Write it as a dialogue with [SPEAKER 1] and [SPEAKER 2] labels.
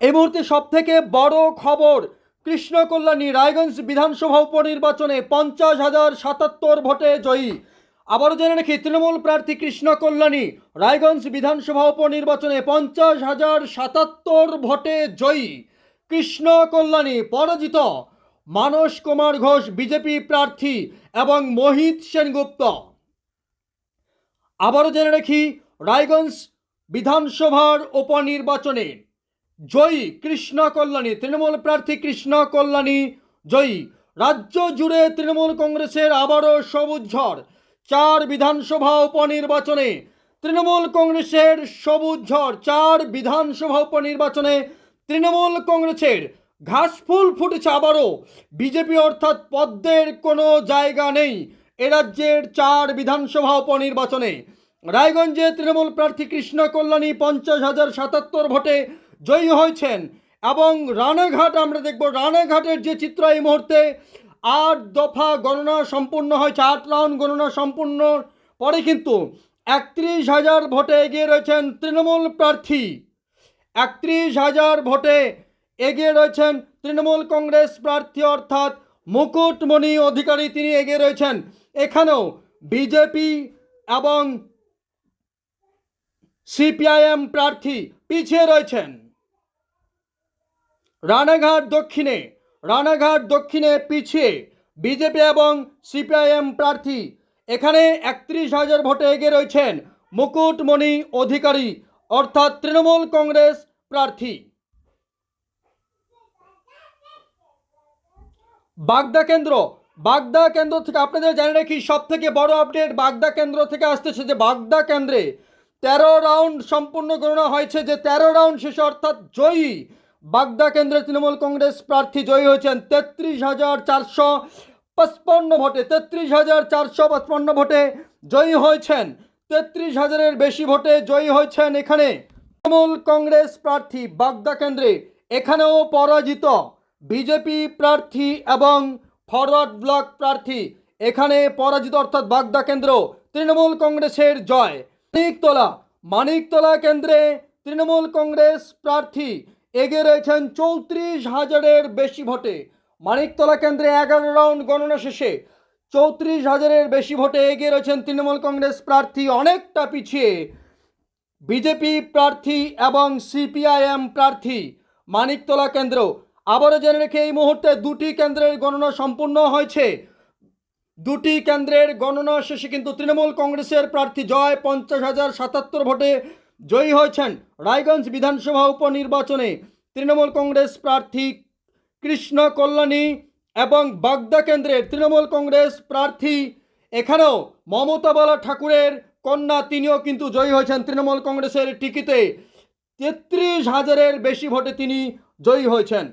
[SPEAKER 1] এই মুহূর্তে সব থেকে বড় খবর কৃষ্ণ কল্যাণী রায়গঞ্জ বিধানসভা উপনির্বাচনে পঞ্চাশ হাজার সাতাত্তর ভোটে জয়ী। আবারও জেনে রাখি, তৃণমূল প্রার্থী কৃষ্ণ কল্যাণী রায়গঞ্জ বিধানসভা উপনির্বাচনে পঞ্চাশ হাজার সাতাত্তর ভোটে জয়ী। কৃষ্ণ কল্যাণী পরাজিত। মানস কুমার ঘোষ বিজেপি প্রার্থী এবং মোহিত সেনগুপ্ত। আবারও জেনে রাখি, রায়গঞ্জ বিধানসভার উপনির্বাচনে জয়ী কৃষ্ণ কল্যাণী, তৃণমূল প্রার্থী কৃষ্ণ কল্যাণী, জয়ী। রাজ্য জুড়ে তৃণমূল কংগ্রেসের আবারও সবুজ ঝড়। চার বিধানসভা উপনির্বাচনে তৃণমূল কংগ্রেসের সবুজ ঝড়। চার বিধানসভা উপনির্বাচনে তৃণমূল কংগ্রেসের ঘাসফুল ফুটেছে আবারও। বিজেপি অর্থাৎ পদ্মের কোনো জায়গা নেই এ রাজ্যের চার বিধানসভা উপনির্বাচনে। রায়গঞ্জে তৃণমূল প্রার্থী কৃষ্ণ কল্যাণী পঞ্চাশ হাজার সাতাত্তর ভোটে জয়ী হয়েছেন। এবং রানাঘাট, আমরা দেখব রানাঘাটের যে চিত্র এই মুহূর্তে, আট দফা গণনা সম্পূর্ণ হয়েছে আট রাউন্ড গণনা সম্পূর্ণ। পরে কিন্তু একত্রিশ হাজার ভোটে এগিয়ে রয়েছেন তৃণমূল প্রার্থী। একত্রিশ হাজার ভোটে এগিয়ে রয়েছেন তৃণমূল কংগ্রেস প্রার্থী অর্থাৎ মুকুটমণি অধিকারী তিনি এগিয়ে রয়েছেন। এখানেও বিজেপি এবং সিপিআইএম প্রার্থী পিছিয়ে রয়েছেন। রানাঘাট দক্ষিণে রানাঘাট দক্ষিণে পিছিয়ে বিজেপি এবং সিপিআইএম প্রার্থী। এখানে একত্রিশ হাজার ভোটে এগিয়ে রয়েছেন মুকুটমণি অধিকারী, অর্থাৎ তৃণমূল কংগ্রেস প্রার্থী। বাগদা কেন্দ্র বাগদা কেন্দ্র থেকে আপনাদের জানি রাখি সব থেকে বড় আপডেট বাগদা কেন্দ্র থেকে আসতেছে যে বাগদা কেন্দ্রে তেরো রাউন্ড সম্পূর্ণ গণনা হয়েছে, যে তেরো রাউন্ড শেষে অর্থাৎ জয়ী বাগদা কেন্দ্রে তৃণমূল কংগ্রেস প্রার্থী জয়ী হয়েছেন তেত্রিশ হাজার চারশো পঁচপন্ন ভোটে, তেত্রিশ হাজার চারশো পঁচপন্ন ভোটে জয়ী হয়েছেন। তেত্রিশ হাজারের বেশি ভোটে জয়ী হয়েছেন এখানে তৃণমূল কংগ্রেস প্রার্থী বাগদা কেন্দ্রে। এখানেও পরাজিত বিজেপি প্রার্থী এবং ফরওয়ার্ড ব্লক প্রার্থী। এখানে পরাজিত অর্থাৎ বাগদা কেন্দ্র তৃণমূল কংগ্রেসের জয়। মানিকতলা মানিকতলা কেন্দ্রে তৃণমূল কংগ্রেস প্রার্থী এগিয়ে রয়েছেন চৌত্রিশ হাজারের বেশি ভোটে। মানিকতলা কেন্দ্রে এগারো রাউন্ড গণনা শেষে চৌত্রিশ হাজারের বেশি ভোটে এগিয়ে রয়েছেন তৃণমূল কংগ্রেস প্রার্থী অনেকটা পিছিয়ে। বিজেপি প্রার্থী এবং সিপিআইএম প্রার্থী মানিকতলা কেন্দ্র। আবারও জেনে রেখে এই মুহূর্তে দুটি কেন্দ্রের গণনা সম্পূর্ণ হয়েছে। দুটি কেন্দ্রের গণনা শেষে কিন্তু তৃণমূল কংগ্রেসের প্রার্থী জয় পঞ্চাশ হাজার সাতাত্তর ভোটে জয়ী হয়েছেন রায়গঞ্জ বিধানসভা উপনির্বাচনে তৃণমূল কংগ্রেস প্রার্থী কৃষ্ণ কল্যাণী এবং বাগদা কেন্দ্রের তৃণমূল কংগ্রেস প্রার্থী, এখানেও মমতা বালা ঠাকুরের কন্যা তিনিও কিন্তু জয়ী হয়েছেন তৃণমূল কংগ্রেসের টিকিতে তেত্রিশ হাজারের বেশি ভোটে তিনি জয়ী হয়েছেন।